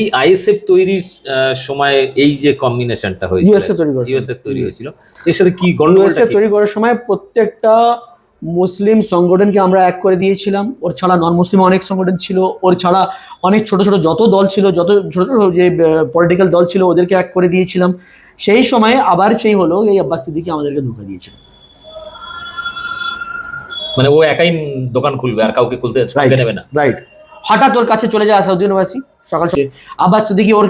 এই আইএসএফ তৈরির সময় এই যে কম্বিনেশনটা হয়েছিল ইউএসএ তৈরি ইউএসএফ তৈরি হয়েছিল। এর সাথে কি ইউএসএ তৈরি করার সময় প্রত্যেকটা মুসলিম সংগঠনকে আমরা এক করে দিয়েছিলাম। ওর ছাড়া নন মুসলিম অনেক সংগঠন ছিল। ওর ছাড়া অনেক ছোট ছোট যত দল ছিল যত ছোট ছোট যে পলিটিক্যাল দল ছিল ওদেরকে এক করে দিয়েছিলাম। সেই সময়ে আবার সেই হলো এই আব্বাস সিদ্দিকি আমাদেরকে ধোকা দিয়েছিল। মানে ও একাই দোকান খুলবে আর কাউকে খুলতে নেবে না। রাইট হঠাৎ ওর কাছে চলে যায় আসাউদ্দিন ওয়াসি সকাল সকাল। আব্বাস সিদ্দিকি ওর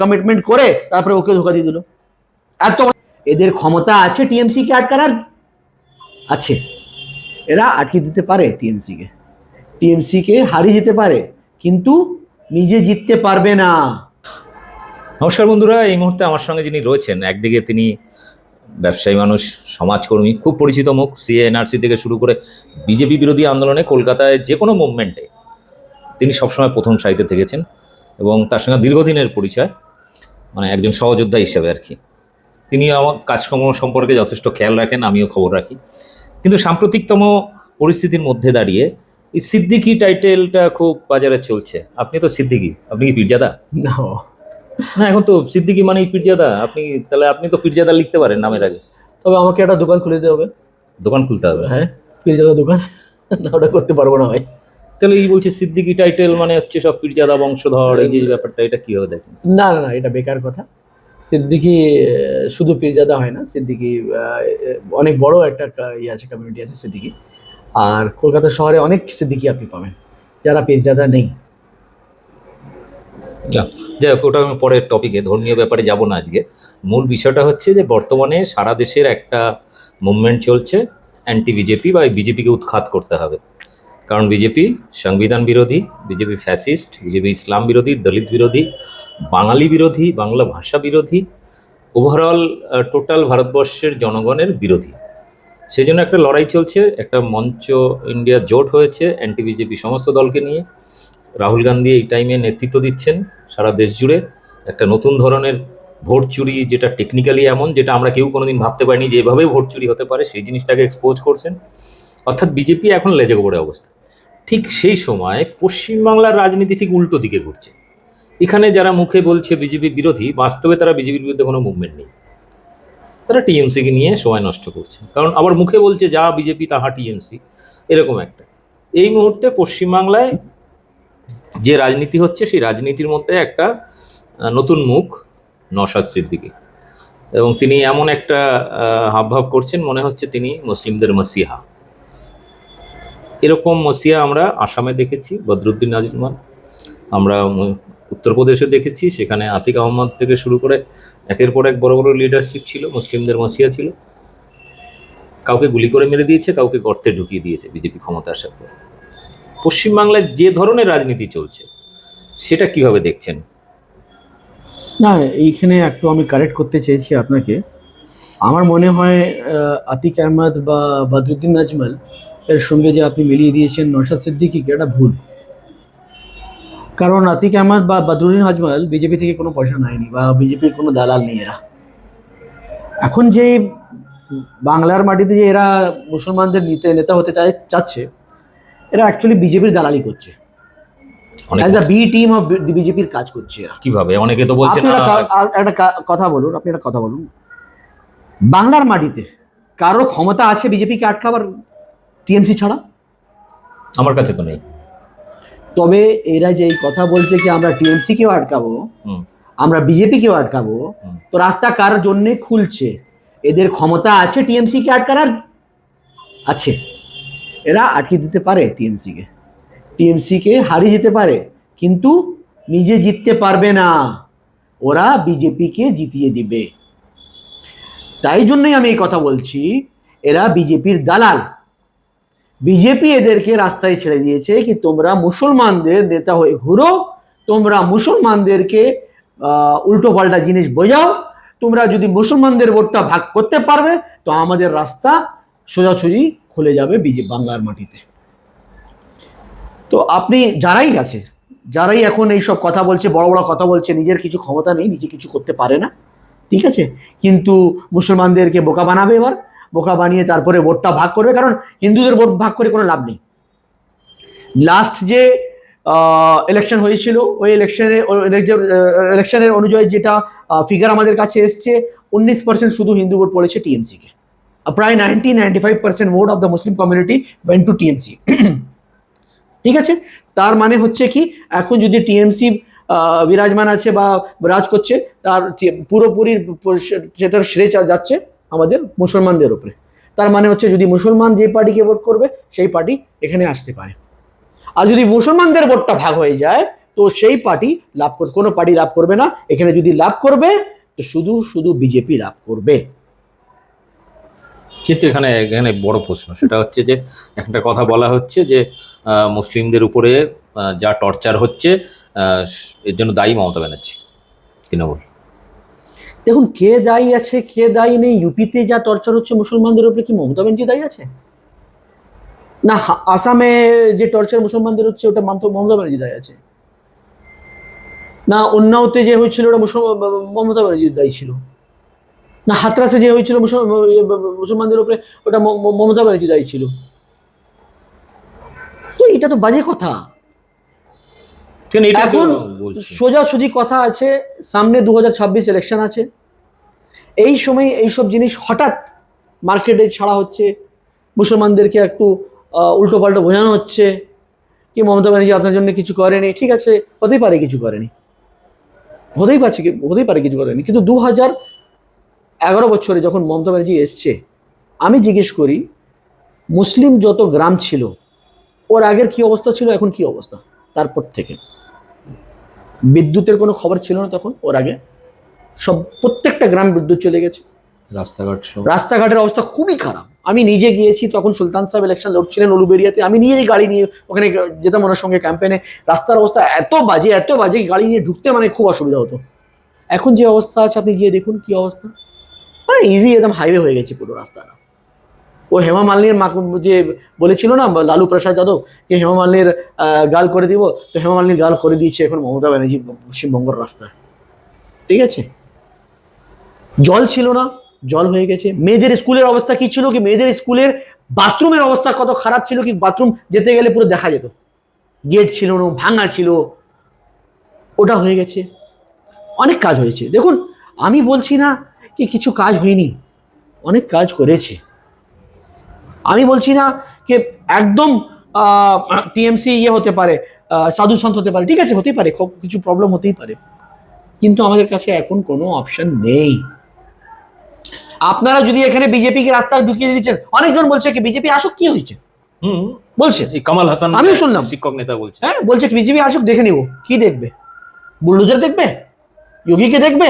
কমিটমেন্ট করে তারপরে ওকে ধোকা দিয়ে দিল। এত এদের ক্ষমতা আছে টিএমসি কে আটকানোর? আছে। এরা আটকে দিতে পারে টিএমসি কে টিএমসি কে হারিয়ে যেতে পারে, কিন্তু নিজে জিততে পারবে না। নমস্কার বন্ধুরা, এই মুহূর্তে আমার সঙ্গে যিনি রয়েছেন, একদিকে তিনি ব্যবসায়ী মানুষ, সমাজকর্মী, খুব পরিচিত মুখ সিএ এনআরসি থেকে শুরু করে বিজেপি বিরোধী আন্দোলনে কলকাতায় যে কোনো মুভমেন্টে তিনি সবসময় প্রথম সারিতে থেকেছেন এবং তার সঙ্গে দীর্ঘদিনের পরিচয় মানে একজন সহযোদ্ধা হিসেবে আর কি। তিনি আমার কাজকর্ম সম্পর্কে যথেষ্ট খেয়াল রাখেন আমিও খবর রাখি। কিন্তু সাম্প্রতিকতম পরিস্থিতির মধ্যে দাঁড়িয়ে এই সিদ্দিকি টাইটেলটা খুব বাজারে চলছে। আপনি তো সিদ্দিকি আপনি কি পীরজাদা? না। এখন তো সিদ্দিকি মানেই পীরজাদা। আপনি তাহলে আপনি তো পীরজাদা লিখতে পারেন নামের আগে। তবে আমাকে একটা দোকান খুলে দিতে হবে। দোকান খুলতে হবে? হ্যাঁ পিরজাদা দোকান। না ওটা করতে পারব না ভাই। তাহলে এই বলছে সিদ্দিকি টাইটেল মানে হচ্ছে সব পীরজাদা বংশধর এই যে ব্যাপারটা এটা কীভাবে দেখেন? না না না এটা বেকার কথা। সিদ্দিকি শুধু পীরজাদা হয় না সিদ্দিকি অনেক বড় একটা ইয়ে আছে কমিউনিটি আছে সিদ্দিকি। আর কলকাতা শহরে অনেক সিদ্দিকি আপনি পাবেন যারা পীরজাদা নেই। যাই হোক ওটা আমি পরের টপিকে ধর্মীয় ব্যাপারে যাব না আজকে। মূল বিষয়টা হচ্ছে যে বর্তমানে সারা দেশের একটা মুভমেন্ট চলছে অ্যান্টি বিজেপি বা বিজেপিকে উৎখাত করতে হবে। কারণ বিজেপি সংবিধান বিরোধী, বিজেপি ফ্যাসিস্ট, বিজেপি ইসলাম বিরোধী, দলিত বিরোধী, বাঙালি বিরোধী, বাংলা ভাষা বিরোধী ওভারঅল টোটাল ভারতবর্ষের জনগণের বিরোধী। সেই জন্য একটা লড়াই চলছে, একটা মঞ্চ ইন্ডিয়া জোট হয়েছে অ্যান্টি বিজেপি সমস্ত দলকে নিয়ে। রাহুল গান্ধী এই টাইমে নেতৃত্ব দিচ্ছেন সারা দেশ জুড়ে। একটা নতুন ধরনের ভোট চুরি যেটা টেকনিক্যালি এমন, যেটা আমরা কেউ কোনোদিন ভাবতে পারিনি যে এভাবে ভোট চুরি হতে পারে, সেই জিনিসটাকে এক্সপোজ করছেন। অর্থাৎ বিজেপি এখন লেজে গোবরে অবস্থা। ঠিক সেই সময় পশ্চিমবাংলার রাজনীতি ঠিক উল্টো দিকে ঘুরছে। এখানে যারা মুখে বলছে বিজেপি বিরোধী, বাস্তবে তারা বিজেপির বিরুদ্ধে কোনো মুভমেন্ট নেই। তারা টিএমসিকে নিয়ে সময় নষ্ট করছে। কারণ আবার মুখে বলছে যা বিজেপি, তাহা টিএমসি। এরকম একটা। এই মুহূর্তে পশ্চিমবাংলায় যে রাজনীতি হচ্ছে, সেই রাজনীতির মধ্যে একটা নতুন মুখ নসাদ সিদ্দিকী। এবং তিনি এমন একটা হাবভাব করছেন, মনে হচ্ছে তিনি মুসলিমদের মসিহা। এরকম মসিয়া আমরা আসামে দেখেছি, বদরুদ্দিন আজমান আমরা উত্তরপ্রদেশে দেখেছি, সেখানে আতিক আহমদ থেকে শুরু করে একের পর এক বড় বড় লিডারশিপ ছিল, মুসলিমদের মসিয়া ছিল। কাউকে গুলি করে মেরে দিয়েছে, কাউকে গর্তে ঢুকিয়ে দিয়েছে বিজেপি ক্ষমতা আসার পর পশ্চিমবাংলায় যে ধরনের রাজনীতি চলছে, সেটা কীভাবে দেখছেন? না, এইখানে একটু আমি কারেক্ট করতে চেয়েছি আপনাকে। আমার মনে হয় আতিক আহমদ বা বদরুদ্দিন আজমল এর সঙ্গে যে আপনি মিলিয়ে দিয়েছেন নশাদ সিদ্দিকিকে এটা ভুল। কারণ আতিক আহমদ বা বদরুদ্দিন আজমল বিজেপি থেকে কোনো পয়সা নেয়নি বা বিজেপির কোনো দালাল নেই এরা। এখন যে বাংলার মাটিতে যে এরা মুসলমানদের নিতে নেতা হতে চায় চাচ্ছে এরা অ্যাকচুয়ালি বিজেপির দালালি করছে। As a B team of বিজেপির কাজ করছে এরা। কীভাবে? অনেকে তো বলছে একটা আর একটা কথা বলুন আপনি একটা কথা বলুন। বাংলার মাটিতে কারও ক্ষমতা আছে বিজেপিকে আটকাবার টিএমসি ছাড়া? আমার কাছে তো নেই। তবে এরা যে কথা বলছে কি আমরা টিএমসি কেও আটকাবো আমরা বিজেপি কেও আটকাবো তো রাস্তা কার জন্যে খুলছে? এদের ক্ষমতা আছে টিএমসি কে আটকানোর? আছে। এরা আটকে দিতে পারে টিএমসি কে টিএমসি কে হারিয়ে যেতে পারে কিন্তু নিজে জিততে পারবে না। ওরা বিজেপিকে জিতিয়ে দিবে। তাই জন্যই আমি এই কথা বলছি এরা বিজেপির দালাল। বিজেপি এদেরকে রাস্তায় ছেড়ে দিয়েছে কি তোমরা মুসলমানদের নেতা হয়ে ঘুরো, তোমরা মুসলমানদেরকে উল্টো পাল্টা জিনিস বোঝাও, তোমরা যদি মুসলমানদের ভোটটা ভাগ করতে পারবে, তো আমাদের রাস্তা সোজাসুজি খুলে যাবে বিজেপি বাংলার মাটিতে। তো আপনি যারাই আছে, যারাই এখন এই সব কথা বলছে, বড় বড় কথা বলছে, নিজের কিছু ক্ষমতা নেই, নিজে কিছু করতে পারে না, ঠিক আছে? কিন্তু মুসলমানদেরকে বোকা বানাবে এবার। বোকা বানিয়ে তারপরে ভোটটা ভাগ করবে, কারণ হিন্দুদের ভোট ভাগ করে কোনো লাভ নেই। লাস্ট যে ইলেকশন হয়েছিল, ওই ইলেকশনে ইলেকশনের অনুযায়ী যেটা ফিগার আমাদের কাছে এসছে, উনিশ পার্সেন্ট শুধু হিন্দু ভোট পড়েছে টিএমসিকে। প্রায় ninety ninety five percent vote of the Muslim community went to TMC ঠিক আছে? তার মানে হচ্ছে কি, এখন যদি টিএমসি বিরাজমান আছে বা রাজ করছে, তার পুরোপুরি সেটার শ্রেয় যাচ্ছে আমাদের মুসলমানদের উপরে। তার মানে হচ্ছে যদি মুসলমান যে পার্টিকে ভোট করবে, সেই পার্টি এখানে আসতে পারে। আর যদি মুসলমানদের ভোটটা ভাগ হয়ে যায়, তো সেই পার্টি লাভ করবে কোনো পার্টি লাভ করবে না। এখানে যদি লাভ করবে, তো শুধু শুধু বিজেপি লাভ করবে। কিন্তু এখানে এখানে বড় প্রশ্ন। সেটা হচ্ছে যে, একটা কথা বলা হচ্ছে যে মুসলিমদের উপরে যা টর্চার হচ্ছে এর জন্য দায়ী মমতা ব্যানার্জি, তৃণমূল। দেখুন কে দায়ী আছে কে দায়ী নেই ইউপিতে যা টর্চার হচ্ছে মুসলমানদের উপরে কি মমতা ব্যানার্জি দায়ী আছে? না আসামে যে টর্চার মুসলমানদের হচ্ছে ওটা মমতা ব্যানার্জি দায়ী আছে। না উন্নাওতে যে হয়েছিল ওটা মুসল- মমতা ব্যানার্জির দায়ী ছিল। না হাতরাসে যে হয়েছিল ইয়ে, মুসলমানদের উপরে ওটা মমতা ব্যানার্জি দায়ী ছিল। তো এটা তো বাজে কথা। এখন সোজাসুজি কথা আছে সামনে দু হাজার ছাব্বিশ ইলেকশন আছে। এই সময় এইসব জিনিস হঠাৎ মার্কেটে ছাড়া হচ্ছে মুসলমানদেরকে একটু উল্টো পাল্টো বোঝানো হচ্ছে কি মমতা ব্যানার্জি আপনার জন্য কিছু করেনি? ঠিক আছে হতেই পারে কিছু করেনি। হতেই পারছে কি- হতেই পারে কিছু করেনি। কিন্তু দু হাজার এগারো বছরে যখন মমতা ব্যানার্জি এসছে আমি জিজ্ঞেস করি মুসলিম যত গ্রাম ছিল ওর আগের কি অবস্থা ছিল এখন কি অবস্থা? তারপর থেকে। বিদ্যুতের কোনো খবর ছিল না তখন ওর আগে। সব প্রত্যেকটা গ্রাম বিদ্যুৎ চলে গেছে। রাস্তাঘাট রাস্তাঘাটের অবস্থা খুবই খারাপ। আমি নিজে গিয়েছি তখন সুলতান সাহেব ইলেকশন লড়ছিলেন উলুবেরিয়াতে। আমি নিজেই গাড়ি নিয়ে ওখানে যেতাম ওনার সঙ্গে ক্যাম্পেনে রাস্তার অবস্থা এত বাজে এত বাজে গাড়ি নিয়ে ঢুকতে মানে খুব অসুবিধা হতো। এখন যে অবস্থা আছে আপনি গিয়ে দেখুন কি অবস্থা। মানে ইজি একদম হাইওয়ে হয়ে গেছে পুরো রাস্তাটা। ও হেমা মালিনীর মা যে বলেছিল না, লালু প্রসাদ যাদব, যে হেমা মালিনীর গাল করে দিব, তো হেমা মালিনীর গাল করে দিয়েছে এখন মমতা ব্যানার্জি পশ্চিমবঙ্গের রাস্তা ঠিক আছে? জল ছিল না, জল হয়ে গেছে। মেয়েদের স্কুলের অবস্থা কি ছিল কি? মেয়েদের স্কুলের বাথরুমের অবস্থা কত খারাপ ছিল কি? বাথরুম যেতে গেলে পুরো দেখা যেত। গেট ছিল না, ভাঙা ছিল। ওটা হয়ে গেছে। অনেক কাজ হয়েছে। দেখুন, আমি বলছি না কি কিছু কাজ হয়নি। অনেক কাজ করেছে। আমি বলছি না যে একদম টিএমসি ইয়ে হতে পারে সাধু সন্ত হতে পারে ঠিক আছে হতেই পারে খুব কিছু প্রবলেম হতেই পারে। কিন্তু আমাদের কাছে এখন কোনো অপশন নেই। আপনারা যদি এখানে বিজেপিকে রাস্তায় ঢুকিয়ে দিচ্ছেন অনেকজন বলছে কি বিজেপি আসুক কি হয়েছে? হুম। বলছে? এই কামাল হাসান আমিও শুনলাম। শিক্ষক নেতা বলছে। হ্যাঁ বলছে বিজেপি আসুক দেখে নিব। কি দেখবে? বুল্ডোজার দেখবে? যোগীকে দেখবে?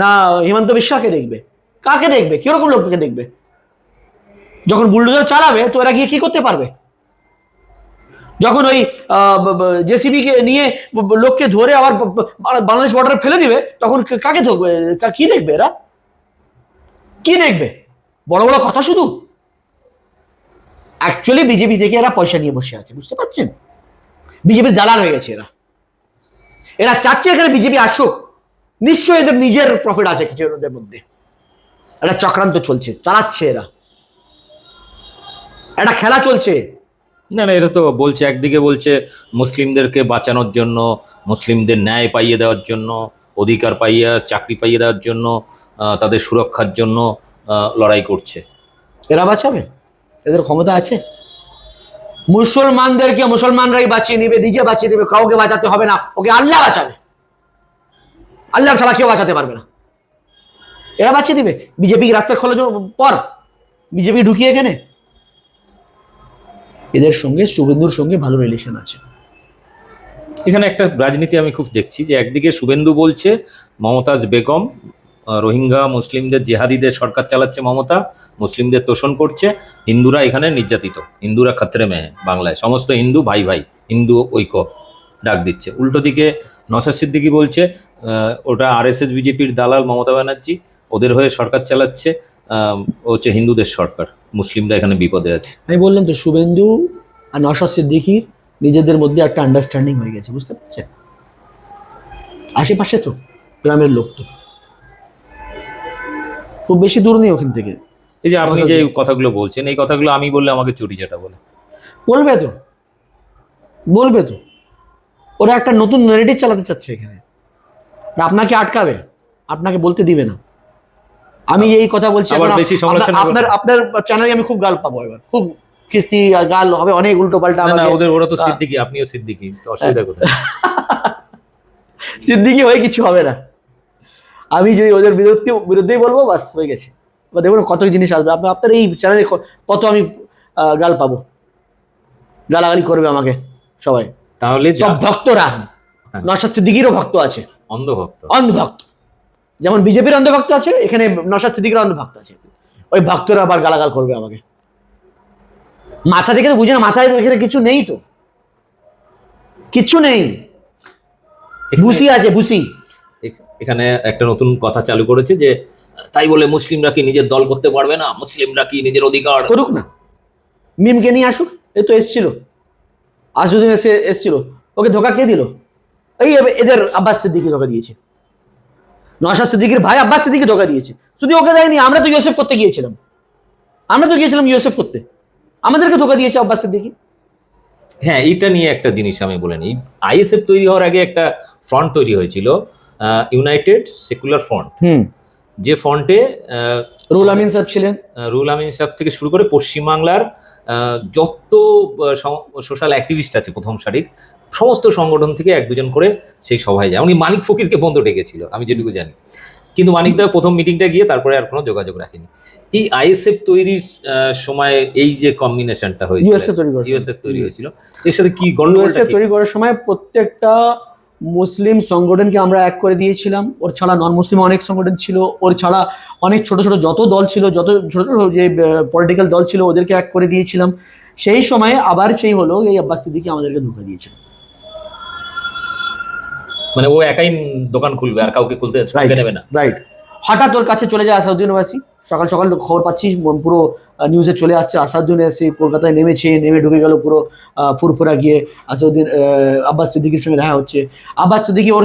না হিমন্ত বিশ্বাকে দেখবে? কাকে দেখবে? কীরকম লোককে দেখবে? যখন বুলডোজার চালাবে, তো এরা গিয়ে কি করতে পারবে? যখন ওই জেসিবি নিয়ে লোককে ধরে আবার বাংলাদেশ বর্ডারে ফেলে দিবে, তখন কাকে ধরবে? কা- দেখবে এরা? কি দেখবে? বড় বড় কথা শুধু? অ্যাকচুয়ালি বিজেপি থেকে এরা পয়সা নিয়ে বসে আছে, বুঝতে পারছেন? বিজেপির দালাল হয়ে গেছে এরা। এরা চাচ্ছে এখানে বিজেপি আসুক। নিশ্চয়ই এদের নিজের প্রফিট আছে কিছু এদের মধ্যে। একটা চক্রান্ত চলছে, চালাচ্ছে এরা। একটা খেলা চলছে। না না এটা তো বলছে একদিকে বলছে মুসলিমদেরকে বাঁচানোর জন্য মুসলিমদের ন্যায় পাইয়ে দেওয়ার জন্য অধিকার পাইয়ে চাকরি পাইয়ে দেওয়ার জন্য তাদের সুরক্ষার জন্য লড়াই করছে। এরা বাঁচাবে? এদের ক্ষমতা আছে? মুসলমানদেরকে মুসলমানরাই বাঁচিয়ে নেবে নিজে বাঁচিয়ে নেবে কাউকে বাঁচাতে হবে না ওকে আল্লাহ বাঁচাবে। আল্লাহ ছাড়া কেউ বাঁচাতে পারবে না। এরা বাঁচিয়ে দিবে। বিজেপি রাস্তা খোলার পর? বিজেপি ঢুকিয়ে এখানে? এদের সঙ্গে, শুভেন্দুর সঙ্গে ভালো রিলেশন আছে। এখানে একটা রাজনীতি আমি খুব দেখছি যে একদিকে শুভেন্দু বলছে, মমতাজ বেগম রোহিঙ্গা, মুসলিমদের জেহাদিদের সরকার চালাচ্ছে মমতা, মুসলিমদের তোষণ করছে, হিন্দুরা এখানে নির্যাতিত, হিন্দুরা খাতরে মেয়ে, বাংলায়। সমস্ত হিন্দু ভাই ভাই, হিন্দু ঐক্য ডাক দিচ্ছে। উল্টো দিকে নসার সিদ্দিকি বলছে ওটা আরএসএস বিজেপির দালাল মমতা ব্যানার্জি, ওদের হয়ে সরকার চালাচ্ছে হচ্ছে হিন্দুদের সরকার মুসলিমরা এখানে বিপদে আছে। আমি বললাম তো শুভেন্দু আর নশাদ সিদ্দিকির নিজেদের মধ্যে একটা আন্ডারস্ট্যান্ডিং হয়ে গেছে বুঝতে পারছেন? আশেপাশে তো গ্রামের লোক তো। খুব বেশি দূর নেই ওখান থেকে। এই যে আপনি যে কথাগুলো বলছেন এই কথাগুলো আমি বললে আমাকে চুরি চাটা বলে। বলবে তো। বলবে তো। ওরা একটা নতুন নেগেটিভ চালাতে চাচ্ছে এখানে। আপনাকে আটকাবে আপনাকে বলতে দিবে না। আমি এই কথা বলছি আপনার- আপনার চ্যানেলে আমি খুব গাল পাবো এবার। খুব কিস্তি আর গাল হবে অনেক উল্টো পাল্টা না ওদের ওরা তো সিদ্দিকি আপনিও সিদ্দিকি তো অসুবিধা কোথায়? সিদ্দিকি হয়ে কিছু হবে না। আমি যদি ওদের বিরুদ্ধে বিরুদ্ধেই বলব বাস হয়ে গেছে। এবার দেখুন কত জিনিস আসবে। আপনার আপনার এই চ্যানেলে কত আমি গাল পাবো। গালাগালি করবে আমাকে সবাই। তাহলে সব ভক্তরা। হ্যাঁ। নসাদ সিদ্দিকিরও ভক্ত আছে। অন্ধভক্ত। অন্ধভক্ত। যেমন বিজেপির অন্ধভক্ত আছে এখানে নশা সিদ্দিকির অন্ধভক্ত আছে। ওই ভক্তরা আবার গালাগাল করবে আমাকে। মাথা থেকে তো বুঝে না মাথায় এখানে কিছু নেই তো। কিচ্ছু নেই। বুসি আছে বুসি। এখানে একটা নতুন কথা চালু করেছে যে তাই বলে মুসলিমরা কি নিজের দল করতে পারবে না? মুসলিমরা কি নিজের অধিকার? করুক না। মিমকে নিয়ে আসুক এ তো এসছিল। আসুদ্দিন এসে এসছিল। ওকে ধোকা কে দিল? এই এদের আব্বাস সিদ্দিকি ধোকা দিয়েছে। নশাদ সিদ্দিকির ভাই আব্বাস সিদ্দিকি ধোকা দিয়েছে। শুধু ওকে দেয়নি আমরা তো ইউসেফ করতে গিয়েছিলাম। আমরা তো গিয়েছিলাম ইউসেফ করতে। আমাদেরকে ধোকা দিয়েছে আব্বাস সিদ্দিকি। হ্যাঁ এইটা নিয়ে একটা জিনিস আমি বলে নিই। আইএসএফ তৈরি হওয়ার আগে একটা ফ্রন্ট তৈরি হয়েছিল ইউনাইটেড সেকুলার ফ্রন্ট হুম। যে ফ্রন্টে রুল আমিন সাহেব ছিলেন। রুল আমিন সাহেব থেকে শুরু করে পশ্চিমবাংলার যত সোশ্যাল অ্যাক্টিভিস্ট আছে প্রথম সারির সমস্ত সংগঠন থেকে এক দুজন করে সেই সভায় যায়। উনি মানিক ফকিরকে বন্ধ ডেকেছিল আমি যেটুকু জানি। কিন্তু মানিক দা প্রথম মিটিংটা গিয়ে তারপরে আর কোনো যোগাযোগ রাখেনি। এই আইএসএফ তৈরির সময় এই যে কম্বিনেশনটা হয়েছিল ইউএসএফ তৈরি হয়েছিল এর সাথে কি ইউএসএ তৈরি করার সময় প্রত্যেকটা মুসলিম সংগঠনকে আমরা এক করে দিয়েছিলাম। ওর ছাড়া নন মুসলিম অনেক সংগঠন ছিল। ওর ছাড়া অনেক ছোট ছোট যত দল ছিল যত ছোট ছোট যে পলিটিক্যাল দল ছিল ওদেরকে এক করে দিয়েছিলাম। সেই সময়ে আবার সেই হলো এই আব্বাস সিদ্দিকি আমাদেরকে ধোকা দিয়েছিল। মানে ও একাই দোকান খুলবে আর কাউকে খুলতে নেবে না। রাইট হঠাৎ ওর কাছে চলে যায় আসাদুদ্দিন ওয়াসি সকাল সকাল খবর পাচ্ছি পুরো নিউজে চলে আসছে, আসাদুদ্দিন এসে কলকাতায় নেমেছে, নেমে ঢুকে গেল পুরো ফুরফুরা গিয়ে, আসাদুদ্দিন আব্বাস সিদ্দিকির সঙ্গে দেখা হচ্ছে। আব্বাস সিদ্দিকি ওর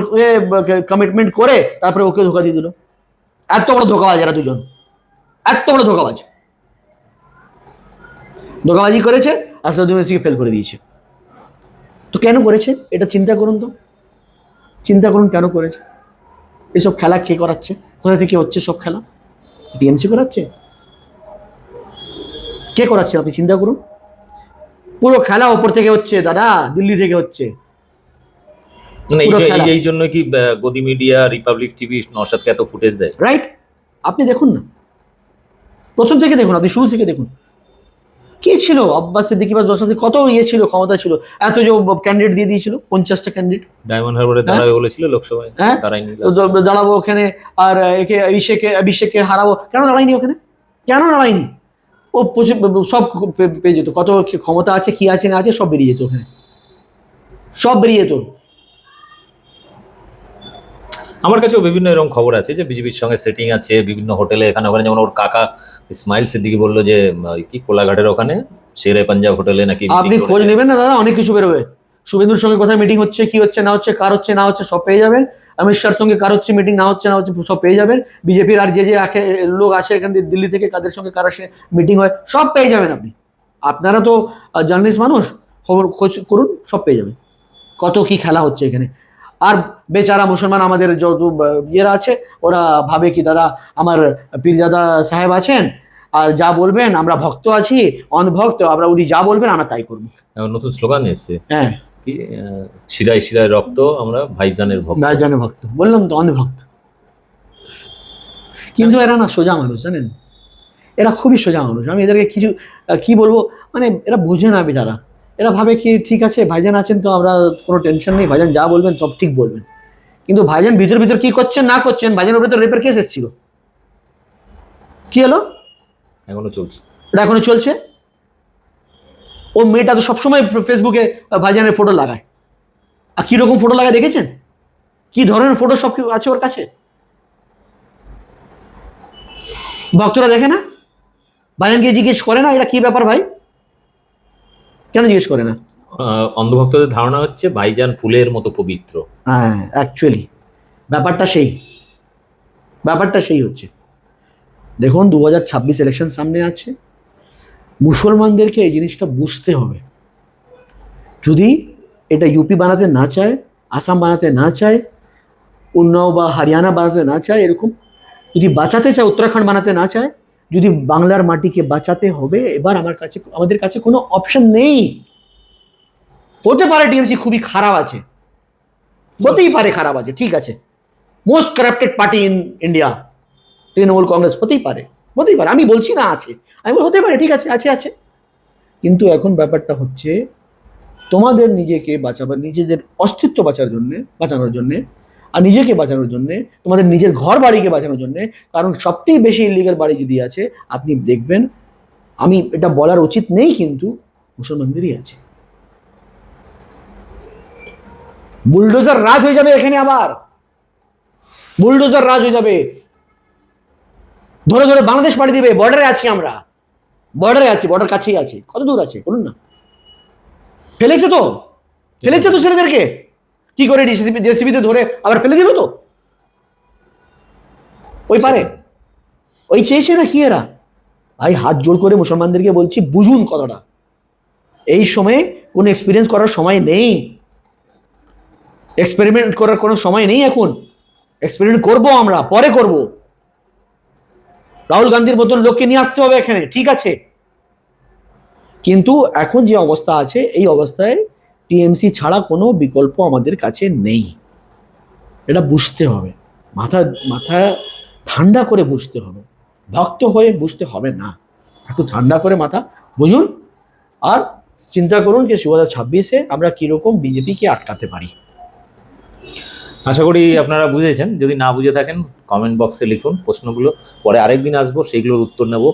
কমিটমেন্ট করে, তারপরে ওকে ধোকা দিয়ে দিল। এত বড় ধোকাবাজ এরা দুজন। এত বড় ধোকাবাজ। ধোকাবাজি করেছে, আসাদুদ্দিন ওয়াসিকে ফেল করে দিয়েছে। তো কেন করেছে? এটা চিন্তা করুন তো। চিন্তা করুন কেন করেছে? এসব খেলা কে করাচ্ছে? কোথা থেকে হচ্ছে সব খেলা? টিএমসি করাচ্ছে? কে করাচ্ছে? আপনি চিন্তা করুন। পুরো খেলা ওপর থেকে হচ্ছে দাদা দিল্লি থেকে হচ্ছে। এই জন্য কি গদি মিডিয়া রিপাবলিক টিভি নসাদকে এত ফুটেজ দেয়? রাইট আপনি দেখুন না। প্রথম থেকে দেখুন আপনি শুরু থেকে দেখুন। কে ছিল? আব্বাস সিদ্দিকি বা জসাদ কত ইয়ে ছিল ক্ষমতা ছিল? এত যে ক্যান্ডিডেট দিয়ে দিয়েছিল পঞ্চাশটা ক্যান্ডিডেট ডায়মন্ড হারবারে? দাঁড়াবে বলেছিল লোকসভায় হ্যাঁ? দাঁড়াবো ওখানে আর একে অভিষেকে অভিষেককে হারাবো। কেন দাঁড়ায়নি ওখানে? কেন দাঁড়ায়নি? ও সব পেয়ে যেত। কত ক্ষমতা আছে কি আছে না আছে সব বেরিয়ে যেত ওখানে। সব বেরিয়ে যেত। আমার কাছেও বিভিন্ন এরকম খবর আছে যে বিজেপির সঙ্গে সেটিং আছে বিভিন্ন হোটেলে এখানে ওখানে যেমন ওর কাকা ইসমাইল সিদ্দিকি বলল যে কি কোলাঘাটের ওখানে? শেরে পাঞ্জাব হোটেলে নাকি আপনি খোঁজ নেবেন না দাদা অনেক কিছু বেরোবে। শুভেন্দুর সঙ্গে কোথায় মিটিং হচ্ছে কি হচ্ছে না হচ্ছে কার হচ্ছে না হচ্ছে সব পেয়ে যাবেন। অমিত শাহর সঙ্গে কার হচ্ছে মিটিং না হচ্ছে না হচ্ছে সব পেয়ে যাবেন। বিজেপির আর যে যে লোক আসে এখান থেকে দিল্লি থেকে কাদের সঙ্গে কার আসে মিটিং হয় সব পেয়ে যাবেন আপনি। আপনারা তো জার্নালিস্ট মানুষ খবর খোঁজ করুন সব পেয়ে যাবেন। কত কি খেলা হচ্ছে এখানে। আর বেচারা মুসলমান আমাদের যত ইয়েরা আছে ওরা ভাবে কি দাদা আমার পীরদাদা সাহেব আছেন আর যা বলবেন আমরা ভক্ত আছি অনভক্ত আমরা উনি যা বলবেন আমরা তাই করব। নতুন স্লোগান এসছে। হ্যাঁ। কি শিরায় শিরায় রক্ত আমরা ভাইজানের ভক্ত। ভাইজানের ভক্ত। বললাম তো অন্ধভক্ত কিন্তু এরা না সোজা মানুষ জানেন? এরা খুবই সোজা মানুষ। আমি এদেরকে কিছু কি বলব? মানে এরা বুঝে না বেচারা। এরা ভাবে কি ঠিক আছে ভাইজান আছেন তো আমরা কোনো টেনশন নেই ভাইজান যা বলবেন সব ঠিক বলবেন। কিন্তু ভাইজান ভিতর ভিতর কি করছেন না করছেন ভাইজানের উপরে তো রেপের কেস এসেছিল। কি হলো? এখনও চলছে। এটা এখনও চলছে? ও মেয়েটা তো সবসময় ফেসবুকে ভাইজানের ফটো লাগায়। আর কীরকম ফটো লাগায় দেখেছেন? কি ধরনের ফটো সব আছে ওর কাছে? ভক্তরা দেখে না? ভাইজানকে জিজ্ঞেস করে না এটা কি ব্যাপার ভাই? কেন জিজ্ঞেস করে না? অন্ধভক্তদের ধারণা হচ্ছে ভাইজান ফুলের মতো পবিত্র। হ্যাঁ অ্যাকচুয়ালি ব্যাপারটা সেই। ব্যাপারটা সেই হচ্ছে। দেখুন দু হাজার ছাব্বিশ ইলেকশন সামনে আছে। মুসলমানদেরকে এই জিনিসটা বুঝতে হবে। যদি এটা ইউপি বানাতে না চায় আসাম বানাতে না চায় উন্নাও বা হরিয়ানা বানাতে না চায় এরকম যদি বাঁচাতে চায় উত্তরাখণ্ড বানাতে না চায় যদি বাংলার মাটিকে বাঁচাতে হবে, এবার আমার কাছে, আমাদের কাছে কোনো অপশন নেই। হতে পারে টিএমসি খুবই খারাপ আছে। হতেই পারে খারাপ আছে, ঠিক আছে। Most corrupted party in India Trinamool Congress, হতেই পারে হতেই পারে। আমি বলছি না আছে। আমি হতে পারে, ঠিক আছে আছে আছে। কিন্তু এখন ব্যাপারটা হচ্ছে, তোমাদের নিজেকে বাঁচাবার, নিজেদের অস্তিত্ব বাঁচার জন্যে, বাঁচানোর জন্যে আর নিজেকে বাঁচানোর জন্যে, তোমাদের নিজের ঘর বাড়িকে বাঁচানোর জন্যে, কারণ সবথেকে বেশি ইলিগাল বাড়ি যদি আছে, আপনি দেখবেন, আমি এটা বলার উচিত নেই কিন্তু মুসলমানদেরই আছে। বুলডোজার রাজ হয়ে যাবে এখানে আবার। বুলডোজার রাজ হয়ে যাবে। ধরে ধরে বাংলাদেশ পাড়ি দিবে বর্ডারে আছি আমরা। বর্ডারে আছি বর্ডার কাছেই আছে। কত দূর আছে, বলুন না। ফেলেছে তো? ফেলেছে তো ছেলেদেরকে? কি করে জেসিবিতে ধরে আবার ফেলে দিল তো? ওই পারে। ওই চেয়েছে না কি এরা? ভাই, হাত জোর করে মুসলমানদেরকে বলছি, বুঝুন কথাটা। এই সময়ে কোনো এক্সপিরিয়েন্স করার সময় নেই। এক্সপেরিমেন্ট করার কোনো সময় নেই এখন। এক্সপেরিমেন্ট করব আমরা, পরে করব। রাহুল গান্ধীর মতন লোককে নিয়ে আসতে হবে এখানে, ঠিক আছে। কিন্তু এখন যে অবস্থা আছে, এই অবস্থায় টিএমসি ছাড়া কোনো বিকল্প আমাদের কাছে নেই। এটা বুঝতে হবে। মাথা মাথা ঠান্ডা করে বুঝতে হবে। ভক্ত হয়ে বুঝতে হবে না। একটু ঠান্ডা করে মাথা বুঝুন আর চিন্তা করুন যে দু হাজার ছাব্বিশে আমরা কীরকম বিজেপিকে আটকাতে পারি। আশা করি আপনারা বুঝেছেন। যদি না বুঝে থাকেন কমেন্ট বক্সে লিখুন প্রশ্নগুলো। পরে আরেকদিন আসব, সেইগুলোর উত্তর নেব।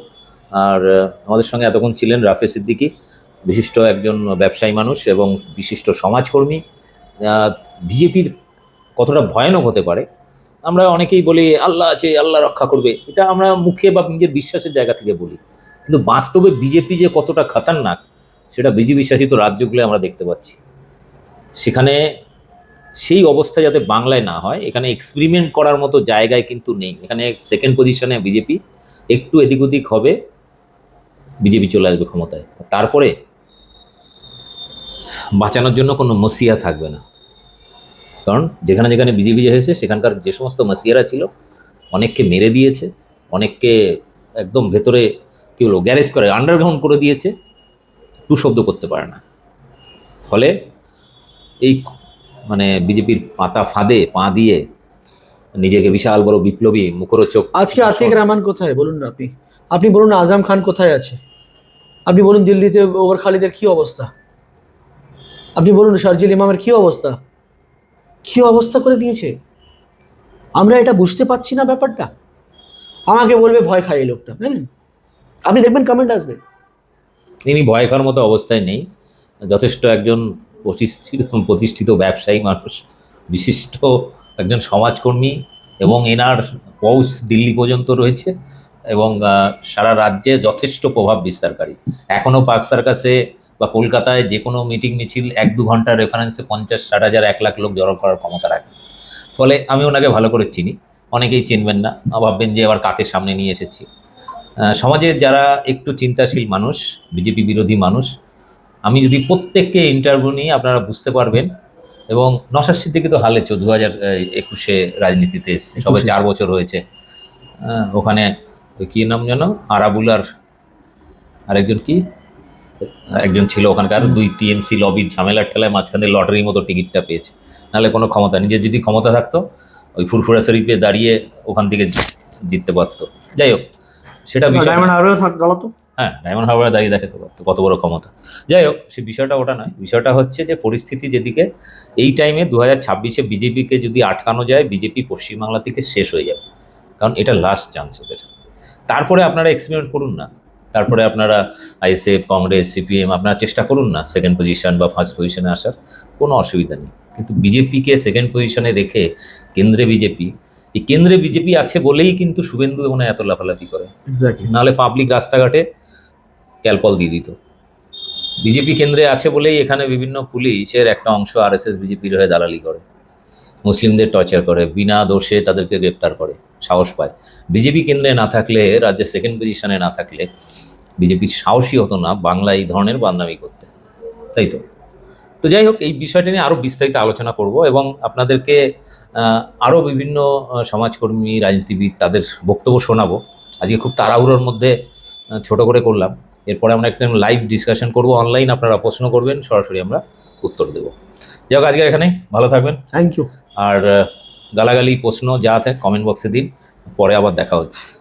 আর আমাদের সঙ্গে এতক্ষণ ছিলেন রাফে সিদ্দিকি। বিশিষ্ট একজন ব্যবসায়ী মানুষ এবং বিশিষ্ট সমাজকর্মী বিজেপির কতটা ভয়ানক হতে পারে, আমরা অনেকেই বলি, আল্লাহ আছে, আল্লাহ রক্ষা করবে। এটা আমরা মুখে বা নিজের বিশ্বাসের জায়গা থেকে বলি। কিন্তু বাস্তবে বিজেপি যে কতটা খতরনাক, সেটা বিজেপি শাসিত রাজ্যগুলো আমরা দেখতে পাচ্ছি। সেখানে সেই অবস্থা যাতে বাংলায় না হয়, এখানে এক্সপেরিমেন্ট করার মতো জায়গায় কিন্তু নেই। এখানে সেকেন্ড পজিশনে বিজেপি, একটু এদিক ওদিক হবে, বিজেপি চলে আসবে ক্ষমতায়। তারপরে বাঁচানোর জন্য কোনো মসিয়া থাকবে না। কারণ যেখানে যেখানে বিজেপি হয়েছে সেখানকার যে সমস্ত মাসিয়ারা ছিল অনেককে মেরে দিয়েছে অনেককে একদম ভেতরে কী হলো গ্যারেজ করে আন্ডারগ্রাউন্ড করে দিয়েছে টু শব্দ করতে পারে না। ফলে এই মানে বিজেপির পাতা ফাঁদে পা দিয়ে নিজেকে বিশাল বড় বিপ্লবী মুখরোচক আজকে আতিক রহমান কোথায়? বলুন না আপনি। আপনি বলুন আজম খান কোথায় আছে? আপনি বলুন দিল্লিতে ওভার খালিদের কি অবস্থা? আপনি বলুন শারজিল ইমামের কি অবস্থা? কি অবস্থা করে দিয়েছে? আমরা এটা বুঝতে পারছি না ব্যাপারটা। আমাকে বলবে ভয় খাই এই লোকটা জানেন আপনি দেখবেন কমেন্ট আসবে। তিনি ভয় খাওয়ার মতো অবস্থায় নেই। যথেষ্ট একজন প্রতিষ্ঠিত প্রতিষ্ঠিত ব্যবসায়ী মানুষ, বিশিষ্ট একজন সমাজকর্মী এবং এনার পৌষ দিল্লি পর্যন্ত রয়েছে এবং সারা রাজ্যে যথেষ্ট প্রভাব বিস্তারকারী। এখনও পার্ক সার্কাসে বা কলকাতায় যে কোনো মিটিং মিছিল এক দু ঘণ্টার রেফারেন্সে পঞ্চাশ ষাট হাজার এক লাখ লোক জড়ো করার ক্ষমতা রাখে। ফলে আমি ওনাকে ভালো করে চিনি। অনেকেই চিনবেন না। ভাববেন যে আবার কাকে সামনে নিয়ে এসেছি। সমাজের যারা একটু চিন্তাশীল মানুষ বিজেপি বিরোধী মানুষ আমি যদি প্রত্যেককে ইন্টারভিউ নিয়ে আপনারা বুঝতে পারবেন এবং নশার সিদ্দিকি তো হালে দু হাজার একুশে রাজনীতিতে এসছে। সবে একুশে। চার বছর হয়েছে। ওখানে ওই কি নাম যেন? আরাবুলার। আরেকজন কি? একজন ছিল ওখানকার দুই টিএমসি লবির ঝামেলার ঠেলায় মাঝখানে লটারির মতো টিকিটটা পেয়েছে। নাহলে কোনো ক্ষমতা নিজের যদি ক্ষমতা থাকতো ওই ফুরফুরা শরীফে দাঁড়িয়ে ওখান থেকে জিততে পারতো। যাই হোক সেটা বিষয় ডায়মন্ড হ্যাঁ ডায়মন্ড হারবারে দাঁড়িয়ে দেখাতে পারতো কত বড় ক্ষমতা। যাই হোক সে বিষয়টা ওটা নয় বিষয়টা হচ্ছে যে পরিস্থিতি যেদিকে এই টাইমে দু হাজার ছাব্বিশে বিজেপিকে যদি আটকানো যায় বিজেপি পশ্চিমবাংলা থেকে শেষ হয়ে যাবে। কারণ এটা লাস্ট চান্স ওদের। তারপরে আপনারা এক্সপেরিমেন্ট করুন না। তারপরে আপনারা আইএসএফ কংগ্রেস সিপিএম আপনারা চেষ্টা করুন না সেকেন্ড পজিশন বা ফার্স্ট পজিশনে আসার কোনো অসুবিধা নেই। কিন্তু বিজেপিকে সেকেন্ড পজিশনে রেখে কেন্দ্রে বিজেপি এই কেন্দ্রে বিজেপি আছে বলেই কিন্তু শুভেন্দু মনে হয় এত লাফালাফি করে। নাহলে পাবলিক রাস্তাঘাটে ক্যালপল দিয়ে দিত। বিজেপি কেন্দ্রে আছে বলেই এখানে বিভিন্ন পুলিশের একটা অংশ আরএসএস বিজেপির হয়ে দালালি করে। মুসলিমদের টর্চার করে, বিনা দোষে তাদেরকে গ্রেপ্তার করে, সাহস পায়। বিজেপি কেন্দ্রে না থাকলে রাজ্যে সেকেন্ড পজিশনে না থাকলে, বিজেপির সাহসী হতো না বাংলা এই ধরনের বান্দামি করতে। তাই তো? তো যাই হোক, এই বিষয়টা নিয়ে আরও বিস্তারিত আলোচনা করব এবং আপনাদেরকে আরও বিভিন্ন সমাজকর্মী, রাজনীতিবিদ তাদের বক্তব্য শোনাবো। আজকে খুব তাড়াহুড়োর মধ্যে ছোট করে করলাম। এরপরে আমরা একটা লাইভ ডিসকাশন করব। অনলাইন আপনারা প্রশ্ন করবেন, সরাসরি আমরা উত্তর দেব। যাই হোক আজকে এখানেই। ভালো থাকবেন। থ্যাংক ইউ আর গালাগালি প্রশ্ন যা থাকে কমেন্ট বক্সে দিন। পরে আবার দেখা হচ্ছে।